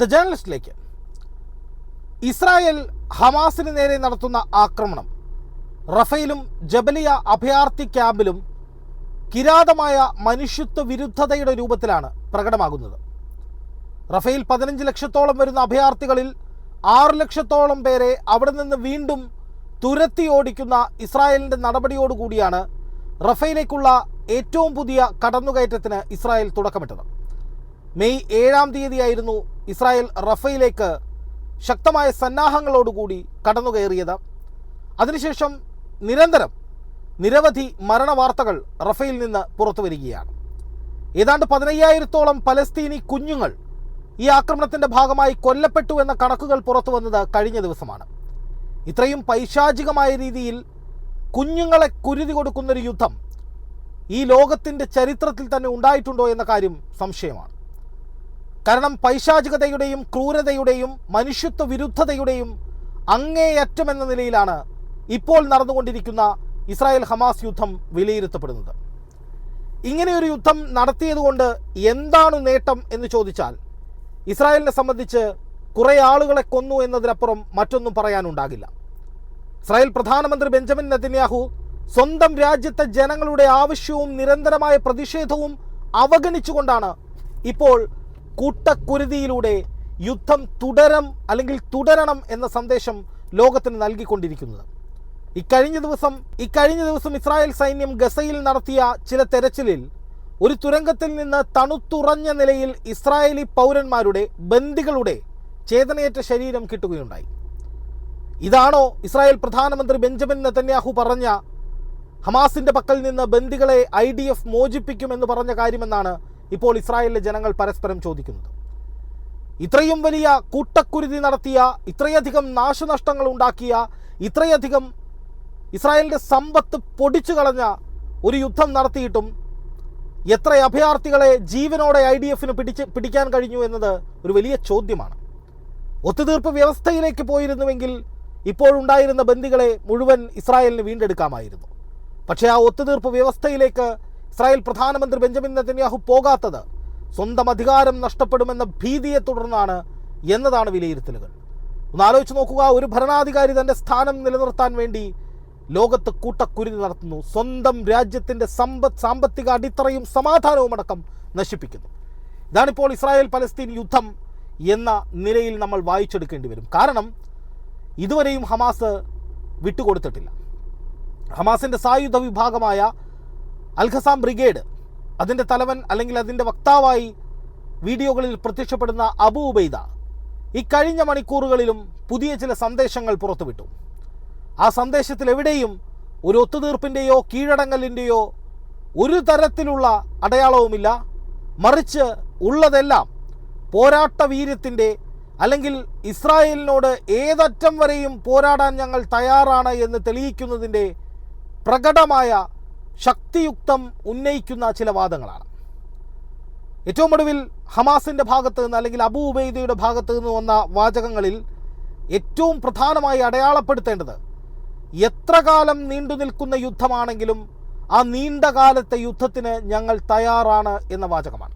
The ജേർണലിസ്റ്റിലേക്ക് Israel ഹമാസിന് നേരെ നടത്തുന്ന ആക്രമണം റഫേലും ജബലിയ അഭയാർത്ഥി ക്യാമ്പിലും കിരാതമായ മനുഷ്യത്വ വിരുദ്ധതയുടെ രൂപത്തിലാണ് പ്രകടമാകുന്നത്. റഫേൽ പതിനഞ്ച് ലക്ഷത്തോളം വരുന്ന അഭയാർത്ഥികളിൽ ആറ് ലക്ഷത്തോളം പേരെ അവിടെ നിന്ന് വീണ്ടും തുരത്തി ഓടിക്കുന്ന ഇസ്രായേലിന്റെ നടപടിയോടുകൂടിയാണ് റഫേലേക്കുള്ള ഏറ്റവും പുതിയ കടന്നുകയറ്റത്തിന് ഇസ്രായേൽ തുടക്കമിട്ടത്. മെയ് ഏഴാം തീയതിയായിരുന്നു ഇസ്രായേൽ റഫയിലേക്ക് ശക്തമായ സന്നാഹങ്ങളോടുകൂടി കടന്നുകയറിയത്. അതിനുശേഷം നിരന്തരം നിരവധി മരണവാർത്തകൾ റഫയിൽ നിന്ന് പുറത്തു വരികയാണ്. ഏതാണ്ട് പതിനയ്യായിരത്തോളം പലസ്തീനി കുഞ്ഞുങ്ങൾ ഈ ആക്രമണത്തിന്റെ ഭാഗമായി കൊല്ലപ്പെട്ടു എന്ന കണക്കുകൾ പുറത്തു വന്നത് കഴിഞ്ഞ ദിവസമാണ്. ഇത്രയും പൈശാചികമായ രീതിയിൽ കുഞ്ഞുങ്ങളെ കുരുതി കൊടുക്കുന്നൊരു യുദ്ധം ഈ ലോകത്തിന്റെ ചരിത്രത്തിൽ തന്നെ ഉണ്ടായിട്ടുണ്ടോ എന്ന കാര്യം സംശയമാണ്. കാരണം പൈശാചികതയുടെയും ക്രൂരതയുടെയും മനുഷ്യത്വ വിരുദ്ധതയുടെയും അങ്ങേയറ്റം എന്ന നിലയിലാണ് ഇപ്പോൾ നടന്നുകൊണ്ടിരിക്കുന്ന ഇസ്രായേൽ ഹമാസ് യുദ്ധം വിലയിരുത്തപ്പെടുന്നത്. ഇങ്ങനെയൊരു യുദ്ധം നടത്തിയതുകൊണ്ട് എന്താണ് നേട്ടം എന്ന് ചോദിച്ചാൽ ഇസ്രായേലിനെ സംബന്ധിച്ച് കുറേ ആളുകളെ കൊന്നു എന്നതിനപ്പുറം മറ്റൊന്നും പറയാനുണ്ടാകില്ല. ഇസ്രായേൽ പ്രധാനമന്ത്രി ബെഞ്ചമിൻ നെതന്യാഹു സ്വന്തം രാജ്യത്തെ ജനങ്ങളുടെ ആവശ്യവും നിരന്തരമായ പ്രതിഷേധവും അവഗണിച്ചുകൊണ്ടാണ് ഇപ്പോൾ കൂട്ടക്കുരുതിയിലൂടെ യുദ്ധം തുടരം അല്ലെങ്കിൽ തുടരണം എന്ന സന്ദേശം ലോകത്തിന് നൽകിക്കൊണ്ടിരിക്കുന്നത്. ഇക്കഴിഞ്ഞ ദിവസം ഇക്കഴിഞ്ഞ ദിവസം ഇസ്രായേൽ സൈന്യം ഗസയിൽ നടത്തിയ ചില തെരച്ചിലിൽ ഒരു തുരങ്കത്തിൽ നിന്ന് തണുത്തുറഞ്ഞ നിലയിൽ ഇസ്രായേലി പൗരന്മാരുടെ ബന്ദികളുടെ ചേതനയേറ്റ ശരീരം കിട്ടുകയുണ്ടായി. ഇതാണോ ഇസ്രായേൽ പ്രധാനമന്ത്രി ബെഞ്ചമിൻ നെതന്യാഹു പറഞ്ഞ ഹമാസിന്റെ പക്കൽ നിന്ന് ബന്ദികളെ ഐ ഡി എഫ് മോചിപ്പിക്കുമെന്ന് പറഞ്ഞ കാര്യമെന്നാണ് ഇപ്പോൾ ഇസ്രായേലിലെ ജനങ്ങൾ പരസ്പരം ചോദിക്കുന്നത്. ഇത്രയും വലിയ കൂട്ടക്കുരുതി നടത്തിയ ഇത്രയധികം നാശനഷ്ടങ്ങൾ ഉണ്ടാക്കിയ ഇത്രയധികം ഇസ്രായേലിന്റെ സമ്പത്ത് പൊടിച്ചു കളഞ്ഞ ഒരു യുദ്ധം നടത്തിയിട്ടും എത്ര അഭയാർത്ഥികളെ ജീവനോടെ ഐ ഡി എഫിന് പിടിച്ച് പിടിക്കാൻ കഴിഞ്ഞു എന്നത് ഒരു വലിയ ചോദ്യമാണ്. ഒത്തുതീർപ്പ് വ്യവസ്ഥയിലേക്ക് പോയിരുന്നുവെങ്കിൽ ഇപ്പോഴുണ്ടായിരുന്ന ബന്ദികളെ മുഴുവൻ ഇസ്രായേലിന് വീണ്ടെടുക്കാമായിരുന്നു. പക്ഷേ ആ ഒത്തുതീർപ്പ് വ്യവസ്ഥയിലേക്ക് ഇസ്രായേൽ പ്രധാനമന്ത്രി ബെഞ്ചമിൻ നെതന്യാഹു പോകാത്തത് സ്വന്തം അധികാരം നഷ്ടപ്പെടുമെന്ന ഭീതിയെ തുടർന്നാണ് എന്നതാണ് വിലയിരുത്തലുകൾ. ഒന്ന് ആലോചിച്ച് നോക്കുക ഒരു ഭരണാധികാരി തന്റെ സ്ഥാനം നിലനിർത്താൻ വേണ്ടി ലോകത്ത് കൂട്ടക്കുരുതി നടത്തുന്നു. സ്വന്തം രാജ്യത്തിന്റെ സമ്പദ് സാമ്പത്തിക അടിത്തറയും സമാധാനവും അടക്കം നശിപ്പിക്കുന്നു. ഇതാണിപ്പോൾ ഇസ്രായേൽ പലസ്തീൻ യുദ്ധം എന്ന നിലയിൽ നമ്മൾ വായിച്ചെടുക്കേണ്ടി വരും. കാരണം ഇതുവരെയും ഹമാസ് വിട്ടുകൊടുത്തിട്ടില്ല. ഹമാസിന്റെ സായുധ വിഭാഗമായ അൽഖസാം ബ്രിഗേഡ് അതിന്റെ തലവൻ അല്ലെങ്കിൽ അതിന്റെ വക്താവായി വീഡിയോകളിൽ പ്രത്യക്ഷപ്പെടുന്ന അബു ഉബൈദ ഇക്കഴിഞ്ഞ മണിക്കൂറുകളിലും പുതിയ ചില സന്ദേശങ്ങൾ പുറത്തുവിട്ടു. ആ സന്ദേശത്തിൽ എവിടെയും ഒരു ഒത്തുതീർപ്പിന്റെയോ കീഴടങ്ങലിന്റെയോ ഒരു തരത്തിലുള്ള അടയാളവുമില്ല. മറിച്ച് ഉള്ളതെല്ലാം പോരാട്ട വീര്യത്തിന്റെ അല്ലെങ്കിൽ ഇസ്രായേലിനോട് ഏതറ്റം വരെയും പോരാടാൻ ഞങ്ങൾ തയ്യാറാണ് എന്ന് തെളിയിക്കുന്നതിന്റെ പ്രകടമായ ശക്തിയുക്തം ഉന്നയിക്കുന്ന ചില വാദങ്ങളാണ്. ഏറ്റവും ഒടുവിൽ ഹമാസിന്റെ ഭാഗത്ത് നിന്ന് അല്ലെങ്കിൽ അബൂ ഉബൈദയുടെ ഭാഗത്ത് നിന്ന് വന്ന വാചകങ്ങളിൽ ഏറ്റവും പ്രധാനമായി അടയാളപ്പെടുത്തേണ്ടത് എത്ര കാലം നീണ്ടു നിൽക്കുന്ന യുദ്ധമാണെങ്കിലും ആ നീണ്ട കാലത്തെ യുദ്ധത്തിന് ഞങ്ങൾ തയ്യാറാണ് എന്ന വാചകമാണ്.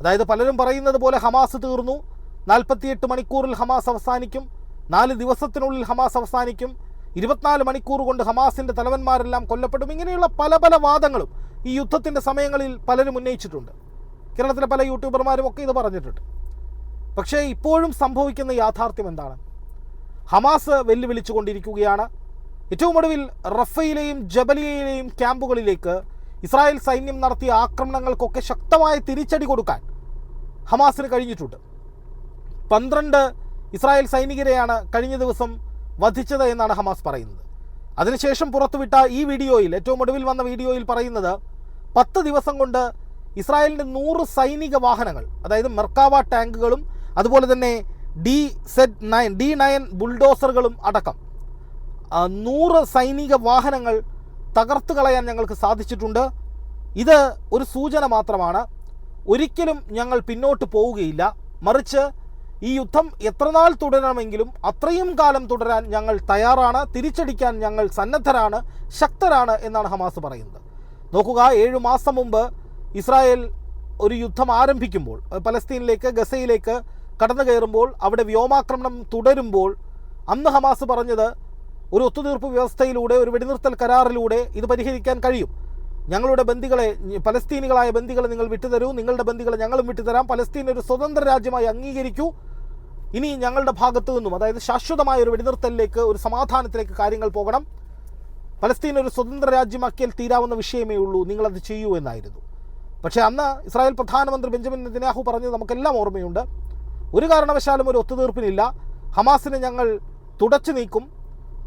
അതായത് പലരും പറയുന്നത് പോലെ ഹമാസ് തീർന്നു നാൽപ്പത്തിയെട്ട് മണിക്കൂറിൽ ഹമാസ് അവസാനിക്കും നാല് ദിവസത്തിനുള്ളിൽ ഹമാസ് അവസാനിക്കും ഇരുപത്തിനാല് മണിക്കൂർ കൊണ്ട് ഹമാസിന്റെ തലവന്മാരെല്ലാം കൊല്ലപ്പെടും. ഇങ്ങനെയുള്ള പല പല വാദങ്ങളും ഈ യുദ്ധത്തിന്റെ സമയങ്ങളിൽ പലരും ഉന്നയിച്ചിട്ടുണ്ട്. കേരളത്തിലെ പല യൂട്യൂബർമാരും ഒക്കെ ഇത് പറഞ്ഞിട്ടുണ്ട്. പക്ഷേ ഇപ്പോഴും സംഭവിക്കുന്ന യാഥാർത്ഥ്യം എന്താണ്? ഹമാസ് വെല്ലുവിളിച്ചുകൊണ്ടിരിക്കുകയാണ് ഏറ്റവും ഒടുവിൽ റഫയിലെയും ജബലിയയിലെയും ക്യാമ്പുകളിലേക്ക് ഇസ്രായേൽ സൈന്യം നടത്തിയ ആക്രമണങ്ങൾക്കൊക്കെ ശക്തമായ തിരിച്ചടി കൊടുക്കാൻ ഹമാസിന് കഴിഞ്ഞിട്ടുണ്ട്. പന്ത്രണ്ട് ഇസ്രായേൽ സൈനികരെയാണ് കഴിഞ്ഞ ദിവസം വധിച്ചത് എന്നാണ് ഹമാസ് പറയുന്നത്. അതിനുശേഷം പുറത്തുവിട്ട ഈ വീഡിയോയിൽ ഏറ്റവും ഒടുവിൽ വന്ന വീഡിയോയിൽ പറയുന്നത് പത്ത് ദിവസം കൊണ്ട് ഇസ്രായേലിന്റെ നൂറ് സൈനിക വാഹനങ്ങൾ അതായത് മെർക്കാവ ടാങ്കുകളും അതുപോലെ തന്നെ D set nine D nine ബുൾഡോസറുകളും അടക്കം നൂറ് സൈനിക വാഹനങ്ങൾ തകർത്ത് കളയാൻ ഞങ്ങൾക്ക് സാധിച്ചിട്ടുണ്ട്. ഇത് ഒരു സൂചന മാത്രമാണ്. ഒരിക്കലും ഞങ്ങൾ പിന്നോട്ട് പോവുകയില്ല. മറിച്ച് ഈ യുദ്ധം എത്രനാൾ തുടരണമെങ്കിലും അത്രയും കാലം തുടരാൻ ഞങ്ങൾ തയ്യാറാണ് തിരിച്ചടിക്കാൻ ഞങ്ങൾ സന്നദ്ധരാണ് ശക്തരാണ് എന്നാണ് ഹമാസ് പറയുന്നത്. നോക്കുക ഏഴു മാസം മുമ്പ് ഇസ്രായേൽ ഒരു യുദ്ധം ആരംഭിക്കുമ്പോൾ പലസ്തീനിലേക്ക് ഗസയിലേക്ക് കടന്നു കയറുമ്പോൾ അവിടെ വ്യോമാക്രമണം തുടരുമ്പോൾ അന്ന് ഹമാസ് പറഞ്ഞത് ഒരു ഒത്തുതീർപ്പ് വ്യവസ്ഥയിലൂടെ ഒരു വെടിനിർത്തൽ കരാറിലൂടെ ഇത് പരിഹരിക്കാൻ കഴിയും. ഞങ്ങളുടെ ബന്ധികളെ പലസ്തീനികളായ ബന്ധികളെ നിങ്ങൾ വിട്ടുതരൂ നിങ്ങളുടെ ബന്ധികളെ ഞങ്ങളും വിട്ടുതരാം. പലസ്തീൻ ഒരു സ്വതന്ത്ര രാജ്യമായി അംഗീകരിക്കൂ. ഇനി ഞങ്ങളുടെ ഭാഗത്തു നിന്നും അതായത് ശാശ്വതമായ ഒരു വെടിനിർത്തലിലേക്ക് ഒരു സമാധാനത്തിലേക്ക് കാര്യങ്ങൾ പോകണം. പലസ്തീൻ ഒരു സ്വതന്ത്ര രാജ്യമാക്കിയാൽ തീരാവുന്ന വിഷയമേ ഉള്ളൂ. നിങ്ങളത് ചെയ്യൂ എന്നായിരുന്നു. പക്ഷേ അന്ന് ഇസ്രായേൽ പ്രധാനമന്ത്രി ബെഞ്ചമിൻ നെതിനാഹു പറഞ്ഞത് നമുക്കെല്ലാം ഓർമ്മയുണ്ട്. ഒരു കാരണവശാലും ഒരു ഒത്തുതീർപ്പിനില്ല. ഹമാസിനെ ഞങ്ങൾ തുടച്ചു നീക്കും.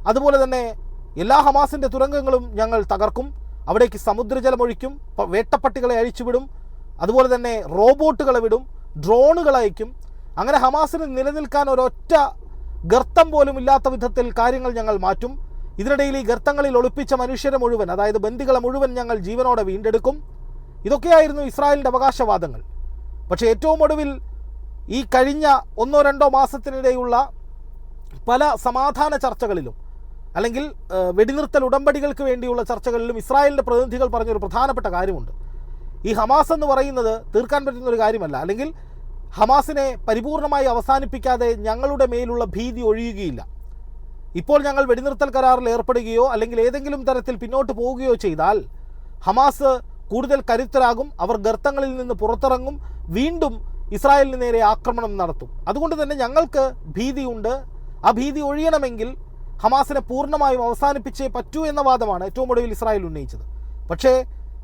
അതുപോലെ തന്നെ എല്ലാ ഹമാസിന്റെ തുരങ്കങ്ങളും ഞങ്ങൾ തകർക്കും. അവിടേക്ക് സമുദ്രജലമൊഴിക്കും വേട്ടപ്പട്ടികളെ അഴിച്ചുവിടും. അതുപോലെ തന്നെ റോബോട്ടുകളെ വിടും ഡ്രോണുകൾ അയക്കും. അങ്ങനെ ഹമാസിന് നിലനിൽക്കാൻ ഒരൊറ്റ ഗർത്തം പോലും ഇല്ലാത്ത വിധത്തിൽ കാര്യങ്ങൾ ഞങ്ങൾ മാറ്റും. ഇതിനിടയിൽ ഈ ഗർത്തങ്ങളിൽ ഒളിപ്പിച്ച മനുഷ്യരെ മുഴുവൻ അതായത് ബന്ദികളെ മുഴുവൻ ഞങ്ങൾ ജീവനോടെ വീണ്ടെടുക്കും. ഇതൊക്കെയായിരുന്നു ഇസ്രായേലിന്റെ അവകാശവാദങ്ങൾ. പക്ഷേ ഏറ്റവും ഒടുവിൽ ഈ കഴിഞ്ഞ ഒന്നോ രണ്ടോ മാസത്തിനിടെയുള്ള പല സമാധാന ചർച്ചകളിലും അല്ലെങ്കിൽ വെടിനിർത്തൽ ഉടമ്പടികൾക്ക് വേണ്ടിയുള്ള ചർച്ചകളിലും ഇസ്രായേലിന്റെ പ്രതിനിധികൾ പറഞ്ഞൊരു പ്രധാനപ്പെട്ട കാര്യമുണ്ട്. ഈ ഹമാസ് എന്ന് പറയുന്നത് തീർക്കാൻ പറ്റുന്ന ഒരു കാര്യമല്ല. അല്ലെങ്കിൽ ഹമാസിനെ പരിപൂർണമായി അവസാനിപ്പിക്കാതെ ഞങ്ങളുടെ മേലുള്ള ഭീതി ഒഴിയുകയില്ല. ഇപ്പോൾ ഞങ്ങൾ വെടിനിർത്തൽ കരാറിൽ ഏർപ്പെടുകയോ അല്ലെങ്കിൽ ഏതെങ്കിലും തരത്തിൽ പിന്നോട്ട് പോവുകയോ ചെയ്താൽ ഹമാസ് കൂടുതൽ കരുത്തരാകും അവർ ഗർത്തങ്ങളിൽ നിന്ന് പുറത്തിറങ്ങും വീണ്ടും ഇസ്രായേലിന് നേരെ ആക്രമണം നടത്തും. അതുകൊണ്ട് തന്നെ ഞങ്ങൾക്ക് ഭീതിയുണ്ട്. ആ ഭീതി ഒഴിയണമെങ്കിൽ ഹമാസിനെ പൂർണമായും അവസാനിപ്പിച്ചേ പറ്റൂ എന്ന വാദമാണ് ഏറ്റവും ഒടുവിൽ ഇസ്രായേൽ ഉന്നയിച്ചത്. പക്ഷേ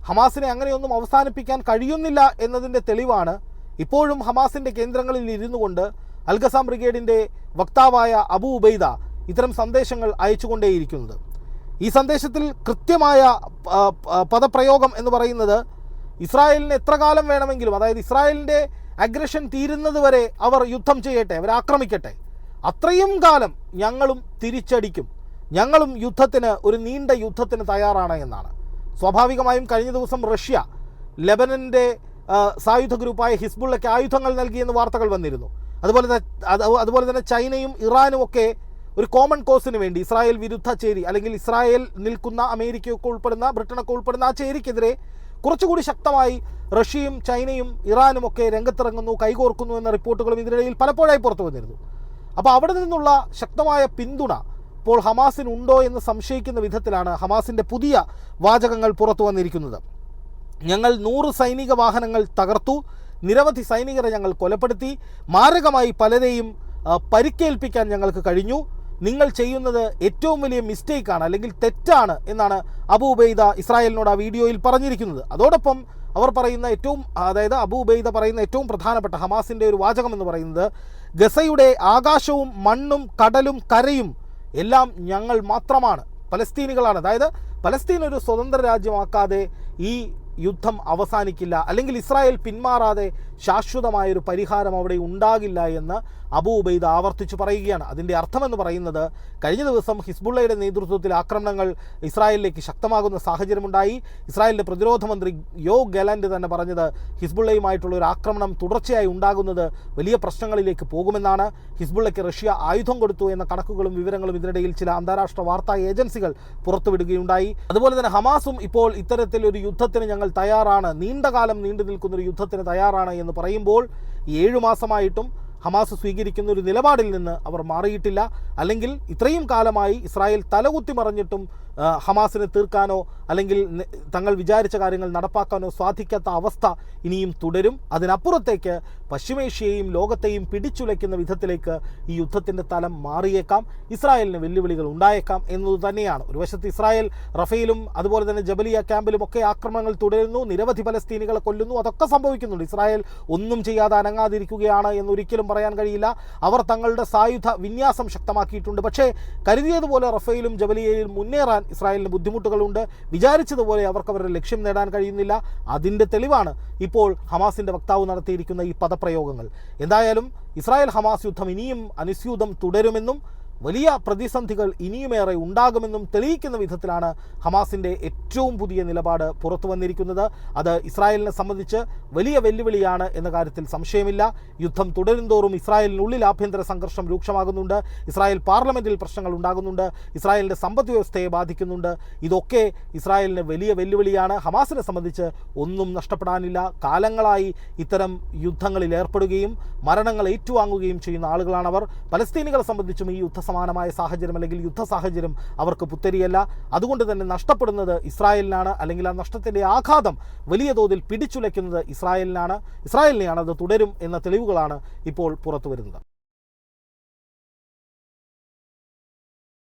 ഹമാസിനെ അങ്ങനെയൊന്നും അവസാനിപ്പിക്കാൻ കഴിയുന്നില്ല എന്നതിന്റെ തെളിവാണ് ഇപ്പോഴും ഹമാസിന്റെ കേന്ദ്രങ്ങളിൽ ഇരുന്നു കൊണ്ട് അൽഗസാം ബ്രിഗേഡിന്റെ വക്താവായ അബു ഉബൈദ ഇത്തരം സന്ദേശങ്ങൾ അയച്ചുകൊണ്ടേയിരിക്കുന്നത്. ഈ സന്ദേശത്തിൽ കൃത്യമായ പദപ്രയോഗം എന്ന് പറയുന്നത് ഇസ്രായേലിന് എത്ര കാലം വേണമെങ്കിലും അതായത് ഇസ്രായേലിന്റെ അഗ്രഷൻ തീരുന്നത് വരെ അവർ യുദ്ധം ചെയ്യട്ടെ അവർ ആക്രമിക്കട്ടെ. അത്രയും കാലം ഞങ്ങളും തിരിച്ചടിക്കും. ഞങ്ങളും യുദ്ധത്തിന് ഒരു നീണ്ട യുദ്ധത്തിന് തയ്യാറാണ് എന്നാണ്. സ്വാഭാവികമായും കഴിഞ്ഞ ദിവസം റഷ്യ ലെബനന്റെ ആ, സായുധ ഗ്രൂപ്പായ ഹിസ്ബുള്ളയ്ക്ക് ആയുധങ്ങൾ നൽകിയെന്ന് വാർത്തകൾ വന്നിരുന്നു. അതുപോലെ തന്നെ അതുപോലെ തന്നെ ചൈനയും ഇറാനും ഒക്കെ ഒരു കോമൺ കോസിന് വേണ്ടി ഇസ്രായേൽ വിരുദ്ധ ചേരി അല്ലെങ്കിൽ ഇസ്രായേൽ നിൽക്കുന്ന അമേരിക്കയൊക്കെ ഉൾപ്പെടുന്ന ബ്രിട്ടനൊക്കെ ഉൾപ്പെടുന്ന ആ ചേരിക്കെതിരെ കുറച്ചുകൂടി ശക്തമായി റഷ്യയും ചൈനയും ഇറാനും ഒക്കെ രംഗത്തിറങ്ങുന്നു കൈകോർക്കുന്നു എന്ന റിപ്പോർട്ടുകളും ഇതിനിടയിൽ പലപ്പോഴായി പുറത്തു വന്നിരുന്നു. അപ്പോൾ അവിടെ നിന്നുള്ള ശക്തമായ പിന്തുണ ഇപ്പോൾ ഹമാസിനുണ്ടോ എന്ന് സംശയിക്കുന്ന വിധത്തിലാണ് ഹമാസിന്റെ പുതിയ വാചകങ്ങൾ പുറത്തു വന്നിരിക്കുന്നത്. ഞങ്ങൾ നൂറ് സൈനിക വാഹനങ്ങൾ തകർത്തു. നിരവധി സൈനികരെ ഞങ്ങൾ കൊലപ്പെടുത്തി. മാരകമായി പലരെയും പരിക്കേൽപ്പിക്കാൻ ഞങ്ങൾക്ക് കഴിഞ്ഞു. നിങ്ങൾ ചെയ്യുന്നത് ഏറ്റവും വലിയ മിസ്റ്റേക്കാണ് അല്ലെങ്കിൽ തെറ്റാണ് എന്നാണ് അബു ഉബൈദ ഇസ്രായേലിനോട് ആ വീഡിയോയിൽ പറഞ്ഞിരിക്കുന്നത്. അതോടൊപ്പം അവർ പറയുന്ന ഏറ്റവും അതായത് അബു ഉബൈദ പറയുന്ന ഏറ്റവും പ്രധാനപ്പെട്ട ഹമാസിന്റെ ഒരു വാചകം എന്ന് പറയുന്നത് ഗസയുടെ ആകാശവും മണ്ണും കടലും കരയും എല്ലാം ഞങ്ങൾ മാത്രമാണ്. പലസ്തീനുകളാണ്. അതായത് പലസ്തീൻ ഒരു സ്വതന്ത്ര രാജ്യമാക്കാതെ ഈ യുദ്ധം അവസാനിക്കില്ല. അല്ലെങ്കിൽ ഇസ്രായേൽ പിന്മാറാതെ ശാശ്വതമായൊരു പരിഹാരം അവിടെ ഉണ്ടാകില്ല എന്ന് അബൂ ഉബൈദ് ആവർത്തിച്ച് പറയുകയാണ്. അതിന്റെ അർത്ഥമെന്ന് പറയുന്നത് കഴിഞ്ഞ ദിവസം ഹിസ്ബുള്ളയുടെ നേതൃത്വത്തിൽ ആക്രമണങ്ങൾ ഇസ്രായേലിലേക്ക് ശക്തമാകുന്ന സാഹചര്യമുണ്ടായി. ഇസ്രായേലിന്റെ പ്രതിരോധ മന്ത്രി യോ ഗലാൻഡ് തന്നെ പറഞ്ഞത് ഹിസ്ബുള്ളയുമായിട്ടുള്ള ഒരു ആക്രമണം തുടർച്ചയായി ഉണ്ടാകുന്നത് വലിയ പ്രശ്നങ്ങളിലേക്ക് പോകുമെന്നാണ്. ഹിസ്ബുള്ളയ്ക്ക് റഷ്യ ആയുധം കൊടുത്തു എന്ന കണക്കുകളും വിവരങ്ങളും ഇതിനിടയിൽ ചില അന്താരാഷ്ട്ര വാർത്താ ഏജൻസികൾ പുറത്തുവിടുകയുണ്ടായി. അതുപോലെ തന്നെ ഹമാസും ഇപ്പോൾ ഇത്തരത്തിൽ ഒരു യുദ്ധത്തിന് ഞങ്ങൾ തയ്യാറാണ്. നീണ്ടകാലം നീണ്ടു നിൽക്കുന്ന ഒരു യുദ്ധത്തിന് തയ്യാറാണ് എന്ന് പറയുമ്പോൾ ഏഴു മാസമായിട്ടും ഹമാസ് സ്വീകരിക്കുന്ന ഒരു നിലപാടിൽ നിന്ന് അവർ മാറിയിട്ടില്ല. അല്ലെങ്കിൽ ഇത്രയും കാലമായി ഇസ്രായേൽ തലകുത്തി മറിഞ്ഞിട്ടും ഹമാസിനെ തീർക്കാനോ അല്ലെങ്കിൽ തങ്ങൾ വിചാരിച്ച കാര്യങ്ങൾ നടപ്പാക്കാനോ സാധിക്കാത്ത അവസ്ഥ ഇനിയും തുടരും. അതിനപ്പുറത്തേക്ക് പശ്ചിമേഷ്യയെയും ലോകത്തെയും പിടിച്ചുലയ്ക്കുന്ന വിധത്തിലേക്ക് ഈ യുദ്ധത്തിന്റെ തലം മാറിയേക്കാം. ഇസ്രായേലിന് വെല്ലുവിളികൾ ഉണ്ടായേക്കാം എന്നത് തന്നെയാണ്. ഒരു വശത്ത് ഇസ്രായേൽ റഫേലും അതുപോലെ തന്നെ ജബലിയ ക്യാമ്പിലും ഒക്കെ ആക്രമണങ്ങൾ തുടരുന്നു. നിരവധി പലസ്തീനികളെ കൊല്ലുന്നു. അതൊക്കെ സംഭവിക്കുന്നുണ്ട്. ഇസ്രായേൽ ഒന്നും ചെയ്യാതെ അനങ്ങാതിരിക്കുകയാണ് എന്നൊരിക്കലും പറയാൻ കഴിയില്ല. അവർ തങ്ങളുടെ സായുധ വിന്യാസം ശക്തമാക്കിയിട്ടുണ്ട്. പക്ഷേ കരുതിയതുപോലെ റഫേലും ജബലിയയിലും മുന്നേറാൻ ഇസ്രായേലിന് ബുദ്ധിമുട്ടുകളുണ്ട്. വിചാരിച്ചതുപോലെ അവർക്ക് അവരുടെ ലക്ഷ്യം നേടാൻ കഴിയുന്നില്ല. അതിന്റെ തെളിവാണ് ഇപ്പോൾ ഹമാസിന്റെ വക്താവ് നടത്തിയിരിക്കുന്ന ഈ പദപ്രയോഗങ്ങൾ. എന്തായാലും ഇസ്രായേൽ ഹമാസ് യുദ്ധം ഇനിയും അനുസ്യൂതം തുടരുമെന്നും വലിയ പ്രതിസന്ധികൾ ഇനിയുമേറെ ഉണ്ടാകുമെന്നും തെളിയിക്കുന്ന വിധത്തിലാണ് ഹമാസിന്റെ ഏറ്റവും പുതിയ നിലപാട് പുറത്തു വന്നിരിക്കുന്നത്. അത് ഇസ്രായേലിനെ സംബന്ധിച്ച് വലിയ വെല്ലുവിളിയാണ് എന്ന കാര്യത്തിൽ സംശയമില്ല. യുദ്ധം തുടരുംതോറും ഇസ്രായേലിനുള്ളിൽ ആഭ്യന്തര സംഘർഷം രൂക്ഷമാകുന്നുണ്ട്. ഇസ്രായേൽ പാർലമെന്റിൽ പ്രശ്നങ്ങൾ ഉണ്ടാകുന്നുണ്ട്. ഇസ്രായേലിന്റെ സമ്പദ് വ്യവസ്ഥയെ ബാധിക്കുന്നുണ്ട്. ഇതൊക്കെ ഇസ്രായേലിന് വലിയ വെല്ലുവിളിയാണ്. ഹമാസിനെ സംബന്ധിച്ച് ഒന്നും നഷ്ടപ്പെടാനില്ല. കാലങ്ങളായി ഇത്തരം യുദ്ധങ്ങളിൽ ഏർപ്പെടുകയും മരണങ്ങൾ ഏറ്റുവാങ്ങുകയും ചെയ്യുന്ന ആളുകളാണവർ. പലസ്തീനികളെ സംബന്ധിച്ചും ഈ യുദ്ധസമാനമായ സാഹചര്യം അല്ലെങ്കിൽ യുദ്ധ സാഹചര്യം അവർക്ക് പുത്തരിയല്ല. അതുകൊണ്ട് തന്നെ നഷ്ടപ്പെടുന്നത് ഇസ്രായേലിനാണ്. അല്ലെങ്കിൽ ആ നഷ്ടത്തിന്റെ ആഘാതം വലിയ തോതിൽ പിടിച്ചുലയ്ക്കുന്നത് ഇസ്രായേലിനാണ്. ഇസ്രായേലിനെയാണ് അത് തുടരും എന്ന തെളിവുകളാണ് ഇപ്പോൾ പുറത്തു വരുന്നത്